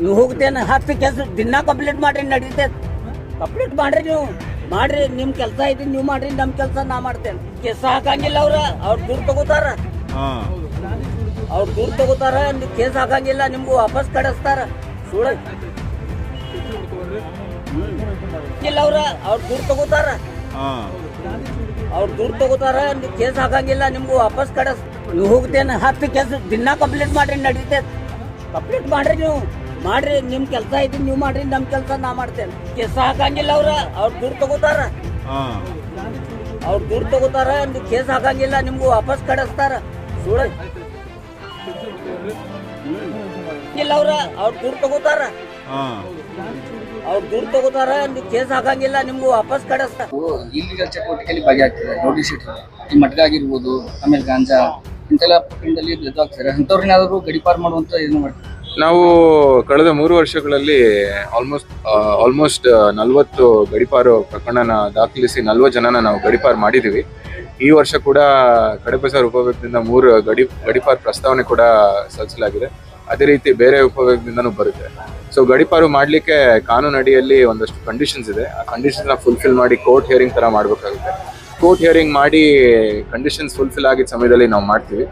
ನೀವು ಹೋಗ್ತೇನೆ ಹತ್ತು ಕೆಲಸ ದಿನ ಕಂಪ್ಲೀಟ್ ಮಾಡ್ರಿ ನಡೀತೈತೆ. ಕಂಪ್ಲೀಟ್ ಮಾಡ್ರಿ ನೀವು. ಮಾಡ್ರಿ ನಿಮ್ ಕೆಲಸ ಐತಿ ನೀವು ಮಾಡ್ರಿ ನಮ್ ಕೆಲಸ ನಾ ಮಾಡ್ತೇನೆ. ಕೆಸ ಹಾಕಂಗಿಲ್ಲ ಅವ್ರ ಅವ್ರ ದೂರ ತಗೋತಾರ. ಅವ್ರು ಅವ್ರ ದೂರ ತಗೋತಾರ ಕೇಸ್ ಹಾಕಂಗಿಲ್ಲ ನಿಮ್ಗೂ ವಾಪಸ್ ಕಡಿಸ್ತಾರ ಸುಳ್ಳ. ಇಲ್ಲ ಅವ್ರ ಅವ್ರ ದೂರ ತಗೋತಾರ. ಅವ್ರು ಅವ್ರ ದೂರ ತಗೋತಾರ ಕೇಸ್ ಹಾಕಂಗಿಲ್ಲ ನಿಮ್ಗೂ ವಾಪಸ್ ಕಡಸ್ ನೀವು ಹೋಗ್ತೇನೆ ಹತ್ತು ಕೆಲಸ ದಿನ ಕಂಪ್ಲೀಟ್ ಮಾಡ್ರಿ ನಡೀತೈತೆ. ಕಂಪ್ಲೀಟ್ ಮಾಡ್ರಿ ನೀವು. ಮಾಡ್ರಿ ನಿಮ್ ಕೆಲಸ ಐತಿ ನೀವು ಮಾಡ್ರಿ ನಮ್ ಕೆಲಸ ನಾ ಮಾಡ್ತೇನೆ. ಕೆಸ ಹಾಕಂಗಿಲ್ಲ ಅವ್ರ ಅವ್ರ ದುಡ್ಡು ತಗೋತಾರ. ಅವ್ರ ದೂರ ತಗೋತಾರ ಕೇಸ್ ಹಾಕಂಗಿಲ್ಲ ನಿಮ್ಗೂ ವಾಪಸ್ ಕಡಿಸ್ತಾರ ಸುಳ ಇಲ್ಲ ಅವ್ರ ಅವ್ರ ದುಡ್ಡು ತಗೋತಾರ. ಹಾ. ಅವ್ರ ದೂರ ತಗೋತಾರ ಕೇಸ್ ಹಾಕಂಗಿಲ್ಲ ನಿಮ್ಗೂ ವಾಪಸ್ ಕಡಿಸ್ತಾರ ಇಲ್ಲಿಗಲ್ ಚಟುವಟಿಕೆಯಲ್ಲಿ ಭಾಗಿಯಾಗ್ತಿದ್ದಾರೆ ನೋಟಿಸ್ ಇಟ್ಟಿದ್ದಾರೆ ಈ ಮಟ್ಗಾಗಿರ್ಬೋದು ಆಮೇಲೆ ಗಾಂಜಾ ಇಂತೆಲ್ಲ ಪ್ರಕರಣದಲ್ಲಿ ಎದುರಾಗ್ತಾರೆ ಅಂಥವ್ರನ್ನಾದರೂ ಗಡಿಪಾರು ಮಾಡುವಂತ ಏನು ಮಾಡ್ತಾರೆ. ನಾವು ಕಳೆದ ಮೂರು ವರ್ಷಗಳಲ್ಲಿ ಆಲ್ಮೋಸ್ಟ್ ಆಲ್ಮೋಸ್ಟ್ ನಲವತ್ತು ಗಡಿಪಾರು ಪ್ರಕರಣನ ದಾಖಲಿಸಿ ನಲ್ವತ್ತು ಜನನ ನಾವು ಗಡಿಪಾರು ಮಾಡಿದ್ದೀವಿ. ಈ ವರ್ಷ ಕೂಡ ಕಡಪಸಾರ್ ಉಪವಿಭಾಗದಿಂದ ಮೂರು ಗಡಿ, ಗಡಿಪಾರು ಪ್ರಸ್ತಾವನೆ ಕೂಡ ಸಲ್ಲಿಸಲಾಗಿದೆ. ಅದೇ ರೀತಿ ಬೇರೆ ಉಪವಿಭಾಗದಿಂದನೂ ಬರುತ್ತೆ. ಸೊ ಗಡಿಪಾರು ಮಾಡಲಿಕ್ಕೆ ಕಾನೂನು ಅಡಿಯಲ್ಲಿ ಒಂದಷ್ಟು ಕಂಡೀಷನ್ಸ್ ಇದೆ. ಆ ಕಂಡೀಷನ್ಸ್ನ ಫುಲ್ಫಿಲ್ ಮಾಡಿ ಕೋರ್ಟ್ ಹಿಯರಿಂಗ್ ಥರ ಮಾಡಬೇಕಾಗುತ್ತೆ. ಕೋರ್ಟ್ ಹಿಯರಿಂಗ್ ಮಾಡಿ ಕಂಡೀಷನ್ಸ್ ಫುಲ್ಫಿಲ್ ಆಗಿದ್ದ ಸಮಯದಲ್ಲಿ ನಾವು ಮಾಡ್ತೀವಿ.